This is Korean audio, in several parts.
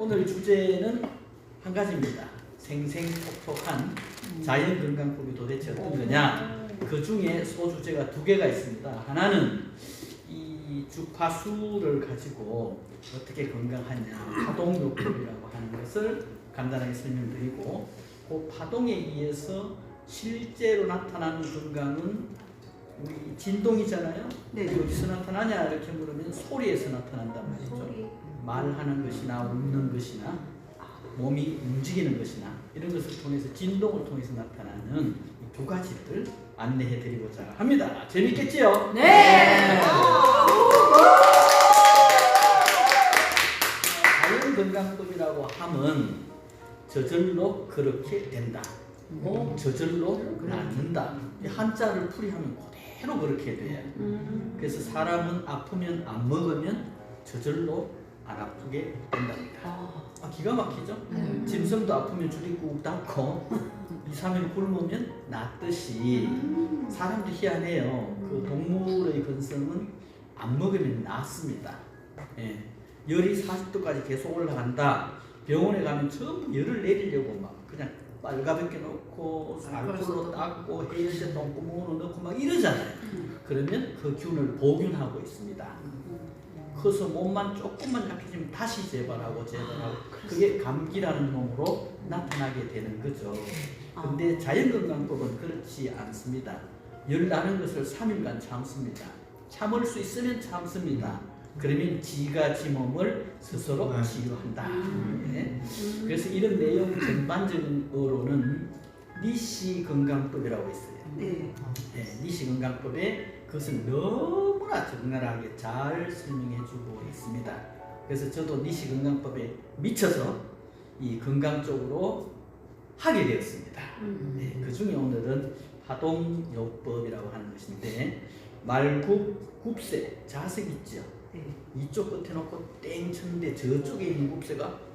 오늘 주제는 한 가지입니다. 생생톡톡한 자연 건강법이 도대체 어떤 거냐? 그 중에 소주제가 두 개가 있습니다. 하나는 이 주파수를 가지고 어떻게 건강하냐, 파동요법이라고 하는 것을 간단하게 설명드리고, 그 파동에 의해서 실제로 나타나는 건강은 우리 진동이잖아요. 네. 어디서 나타나냐 이렇게 물으면 소리에서 나타난단 말이죠. 말하는 것이나 웃는 것이나 몸이 움직이는 것이나 이런 것을 통해서 진동을 통해서 나타나는 이두 가지를 안내해 드리고자 합니다. 재밌겠지요? 네. 자연 건강법이라고 하면 저절로 그렇게 된다. 뭐 저절로 낫는다. 이 한자를 풀이하면 그대로 그렇게 돼. 음. 그래서 사람은 아프면 안 먹으면 저절로 안 아프게 된답니다. 아, 기가 막히죠? 네. 짐승도 아프면 줄이 꾹 닫고 2, 3일 굶으면 낫듯이 사람도 희한해요. 그 동물의 근성은 안 먹으면 낫습니다. 예. 열이 40도까지 계속 올라간다. 병원에 가면 전부 열을 내리려고 막 그냥 빨가벗게 넣고 알코올로 닦고 해열제 똥구멍으로 넣고 막 이러잖아요. 그러면 그 균을 보균하고 있습니다. 커서 몸만 조금만 약해지면 다시 재발하고 재발하고 그게 감기라는 놈으로 나타나게 되는 거죠. 근데 자연건강법은 그렇지 않습니다. 열 나는 것을 3일간 참습니다. 참을 수 있으면 참습니다. 그러면 지가 지 몸을 스스로 네. 치유한다. 네. 그래서 이런 내용 전반적으로는 니시 건강법이라고 있어요. 네. 네, 니시 건강법에 그것을 너무나 적나라하게 잘 설명해주고 있습니다. 그래서 저도 니시 건강법에 미쳐서 이 건강 쪽으로 하게 되었습니다. 네, 그 중에 오늘은 파동요법이라고 하는 것인데 말굽, 굽새, 자석 있죠. 네. 이쪽 끝에 놓고 땡 쳤는데 저쪽에 있는 굽새가 막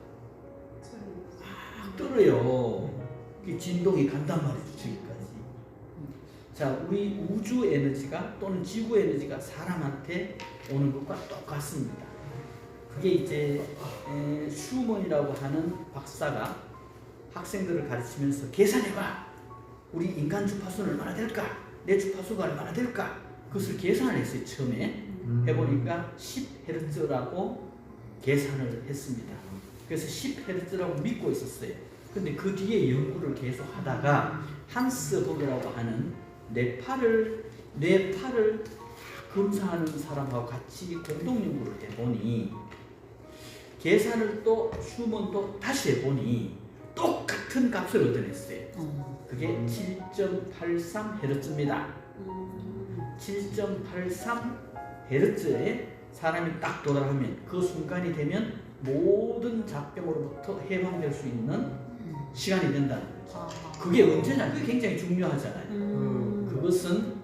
떨어요. 그 진동이 간단 말이죠, 저기까지. 자, 우리 우주 에너지가 또는 지구 에너지가 사람한테 오는 것과 똑같습니다. 그게 이제 에, 슈먼이라고 하는 박사가 학생들을 가르치면서 계산해봐. 우리 인간 주파수는 얼마나 될까? 내 주파수가 얼마나 될까? 그것을 계산을 했어요, 처음에. 해보니까 10Hz라고 계산을 했습니다. 그래서 10Hz라고 믿고 있었어요. 근데 그 뒤에 연구를 계속 하다가 한스 버그라고 하는 뇌파를 뇌파를 검사하는 사람하고 같이 공동 연구를 해보니 계산을 또 슈먼도 다시 해보니 똑같은 값을 얻어냈어요. 그게 7.83Hz입니다. 7.83Hz에 사람이 딱 도달하면 그 순간이 되면 모든 잡병으로부터 해방될 수 있는 시간이 된다는 거죠. 그게 언제냐? 그게 굉장히 중요하잖아요. 음. 그것은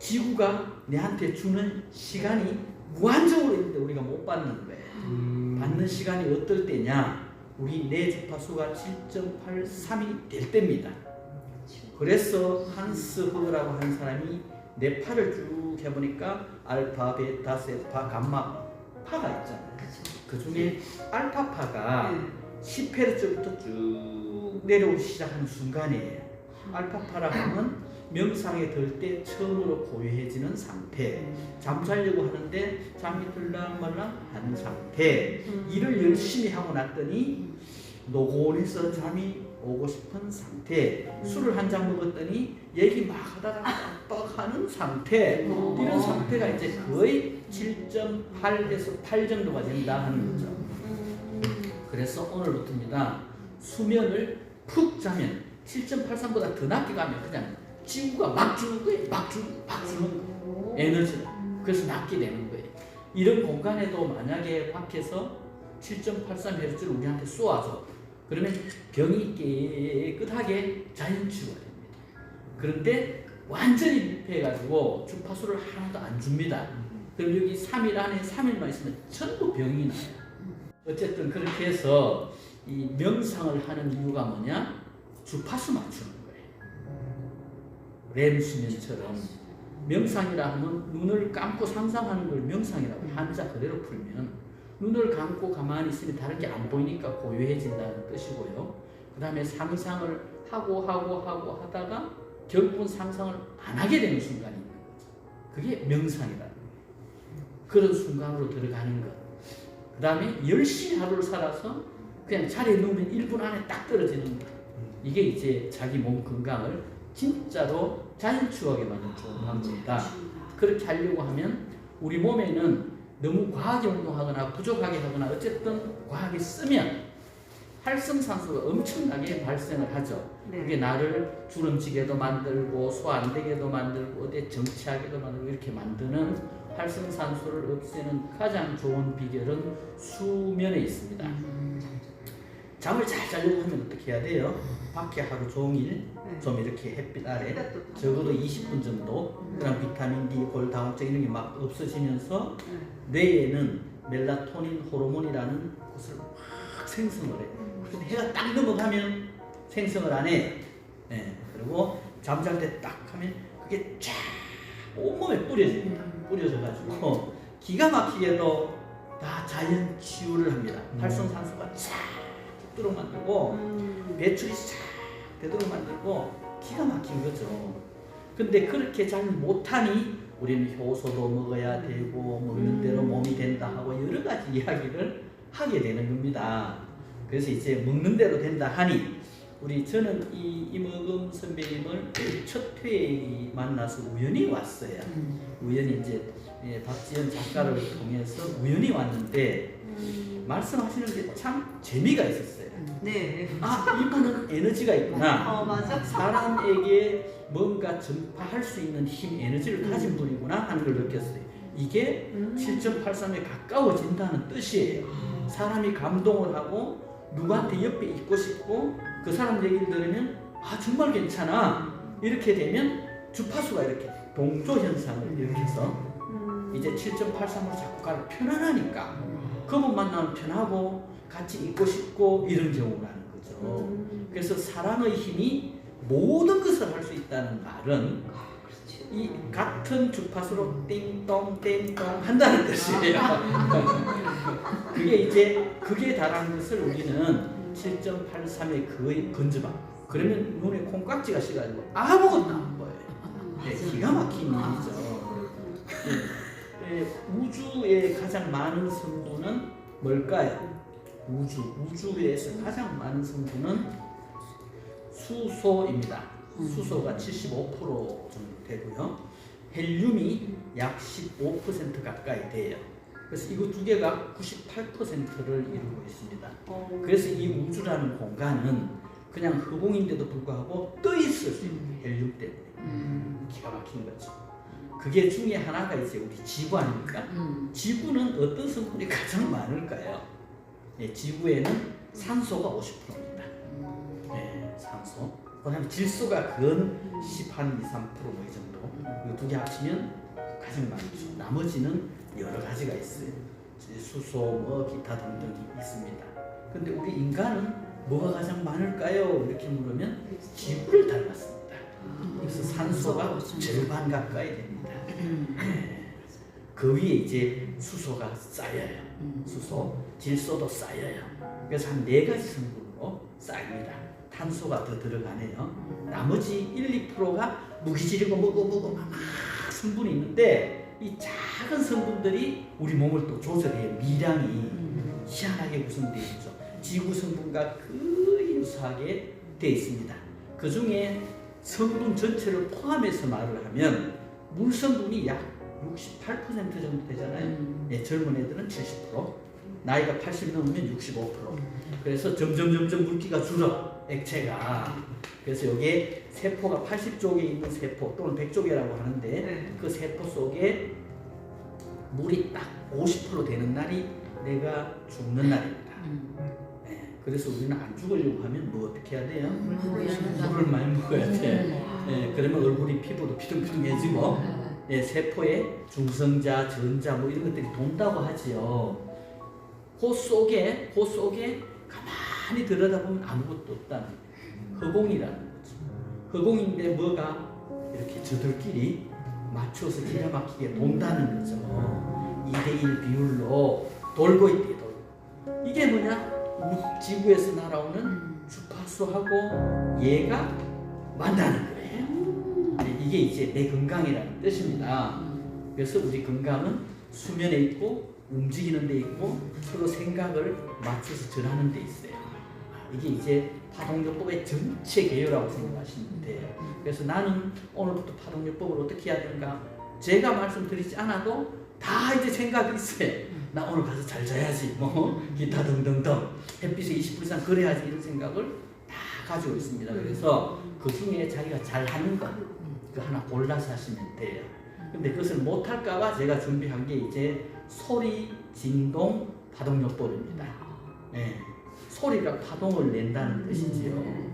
지구가 내한테 주는 시간이 무한정으로 있는데 우리가 못 받는 거예요. 음. 받는 시간이 어떨 때냐? 우리 내 주파수가 7.83이 될 때입니다. 그래서 한스 허라고 하는 사람이 내 팔을 쭉 해보니까 알파, 베타, 세파, 감마 파가 있잖아요. 그 중에 알파파가 10Hz부터 쭉 내려오기 시작하는 순간이에요. 알파파라 하면 명상에 들 때 처음으로 고요해지는 상태. 잠자려고 하는데 잠이 들랑말랑 하는 상태. 일을 열심히 하고 났더니 노곤해서 잠이 오고 싶은 상태. 술을 한 잔 먹었더니 얘기 막 하다가 빡빡하는 상태. 이런 상태가 이제 거의 7.8에서 8 정도가 된다 하는 거죠. 그래서 오늘부터입니다. 수면을 푹 자면 7.83보다 더 낮게 가면 그냥 지구가 막 주는 거예요. 막 주는, 막 주는 거예요. 에너지를. 그래서 낮게 되는 거예요. 이런 공간에도 만약에 밖에서 7.83Hz를 우리한테 쏘아줘. 그러면 병이 깨끗하게 자연치유가 됩니다. 그런데 완전히 밀폐해가지고 주파수를 하나도 안 줍니다. 그럼 여기 3일 안에 3일만 있으면 전부 병이 나요. 어쨌든 그렇게 해서 이 명상을 하는 이유가 뭐냐? 주파수 맞추는. 렘 수면처럼 명상이라 하면 눈을 감고 상상하는 걸 명상이라고 한자 그대로 풀면 눈을 감고 가만히 있으면 다른 게 안 보이니까 고요해진다는 뜻이고요. 그 다음에 상상을 하고 하고 하고 하다가 결국은 상상을 안 하게 되는 순간이 있는 거죠. 그게 거예요. 그런 순간으로 들어가는 것. 그 다음에 열심히 하루를 살아서 그냥 자리에 누우면 1분 안에 딱 떨어지는 것. 이게 이제 자기 몸 건강을 진짜로 자연추하게 만드는 좋은 방법이다. 그렇게 하려고 하면 우리 몸에는 너무 과하게 운동하거나 부족하게 하거나 어쨌든 과하게 쓰면 활성산소가 엄청나게 발생을 하죠. 그게 나를 주름지게도 만들고 소화 안 되게도 만들고 어디 정치하게도 만들고 이렇게 만드는 활성산소를 없애는 가장 좋은 비결은 수면에 있습니다. 잠을 잘 자려고 하면 어떻게 해야 돼요? 밖에 하루 종일 좀 이렇게 햇빛 아래 적어도 20분 정도 그런 비타민 D, 골다공증 이런 게 막 없어지면서 뇌에는 멜라토닌 호르몬이라는 것을 막 생성을 해. 근데 해가 딱 넘어가면 생성을 안 해. 예, 그리고 잠잘 때 딱 하면 그게 쫙 온몸에 뿌려집니다. 뿌려져가지고 기가 막히게도 다 자연 치유를 합니다. 활성산소가 쫙 뜨도록 만들고 배출이 싹 되도록 만들고 기가 막힌 거죠. 근데 그렇게 잘 못하니 우리는 효소도 먹어야 되고 먹는 대로 몸이 된다 하고 여러 가지 이야기를 하게 되는 겁니다. 그래서 이제 먹는 대로 된다 하니 우리 저는 이 이먹음 선배님을 첫 회에 만나서 우연히 왔어요. 우연히 이제 예, 박지현 작가를 통해서 우연히 왔는데 말씀하시는 게 참 재미가 있었어요. 네. 아 이분은 에너지가 있구나. 어 맞아. 사람에게 뭔가 전파할 수 있는 힘, 에너지를 가진 분이구나 하는 걸 느꼈어요. 이게 음. 7.83에 가까워진다는 뜻이에요. 사람이 감동을 하고 누구한테 옆에 있고 싶고 그 사람 얘기를 들으면 아 정말 괜찮아 이렇게 되면 주파수가 이렇게 동조 현상을 일으켜서 음. 이제 7.83으로 자꾸 가면 편안하니까 그분 만나면 편하고 같이 있고 싶고 이런 경우라는 거죠. 음. 그래서 사랑의 힘이 모든 것을 할 수 있다는 말은 그렇지. 이 같은 주파수로 띵동 띵동 한다는 뜻이에요. 그게 이제 그게 달하는 것을 우리는 7.83의 거의 근접함. 그러면 눈에 콩깍지가 씌가지고 아무것도 안 보여요. 네, 기가 막힌 일이죠. 네, 네, 우주에 가장 많은 성분은 뭘까요? 우주 우주에서 가장 많은 성분은 수소입니다. 수소가 75% 정도 되고요. 헬륨이 약 15% 가까이 돼요. 그래서 이거 두 개가 98%를 이루고 있습니다. 어. 그래서 이 우주라는 공간은 그냥 허공인데도 불구하고 떠 있을 수 있는 헬륨 때문에 기가 막힌 거죠. 그게 중에 하나가 이제 우리 지구 아닙니까? 지구는 어떤 성분이 가장 많을까요? 예, 지구에는 산소가 50%입니다. 네, 산소. 그 다음에 질소가 근 10한 2, 3%뭐 이 정도. 이 두 개 합치면 가장 많죠. 나머지는 여러 가지가 있어요. 수소, 뭐 기타 등등이 있습니다. 근데 우리 인간은 뭐가 가장 많을까요? 이렇게 물으면 지구를 닮았습니다. 그래서 산소가 절반 가까이 됩니다. 네. 그 위에 이제 수소가 쌓여요. 수소, 질소도 쌓여요. 그래서 한 네 가지 성분으로 쌓입니다. 탄소가 더 들어가네요. 나머지 1, 2%가 무기질이고 뭐고 뭐고 막 성분이 있는데 이 작은 성분들이 우리 몸을 또 조절해요. 미량이 희한하게 구성되어 있죠. 지구 성분과 거의 유사하게 되어 있습니다. 그 중에 성분 전체를 포함해서 말을 하면 물 성분이 약 68% 정도 되잖아요. 예, 젊은 애들은 70%, 나이가 80 넘으면 65%. 그래서 점점 점점 물기가 줄어 액체가. 그래서 여기에 세포가 80쪽에 있는 세포 또는 100쪽이라고 하는데 네. 그 세포 속에 물이 딱 50% 되는 날이 내가 죽는 날입니다. 예, 그래서 우리는 안 죽으려고 하면 뭐 어떻게 해야 돼요? 물을 많이 먹어야 돼. 예, 그러면 얼굴이 피부도 피둥피둥해지고 예, 세포에 중성자, 전자 뭐 이런 것들이 돈다고 하지요. 그 속에 그 속에 가만히 들여다보면 아무것도 없다는 허공이라는 거죠. 허공인데 뭐가 이렇게 저들끼리 맞춰서 기가 막히게 돈다는 거죠. 2대1 비율로 돌고 있대. 이게 뭐냐? 우- 지구에서 날아오는 음. 주파수하고 얘가 만나는 거예요. 네, 이게 이제 내 건강이라는 뜻입니다. 그래서 우리 건강은 수면에 있고 움직이는 데 있고 서로 생각을 맞춰서 전하는 데 있어요. 이게 이제 파동요법의 전체 개요라고 생각하시면 돼요. 그래서 나는 오늘부터 파동요법을 어떻게 해야 되는가? 제가 말씀드리지 않아도 다 이제 생각이 있어요. 나 오늘 가서 잘 자야지, 뭐 기타 등등등 햇빛에 20분 이상 그래야지 이런 생각을 다 가지고 있습니다. 그래서 그 중에 자기가 잘하는 거, 그 하나 골라서 하시면 돼요. 근데 그것을 못할까봐 제가 준비한 게 이제 소리, 진동, 파동요법입니다. 예, 소리가 파동을 낸다는 뜻이지요.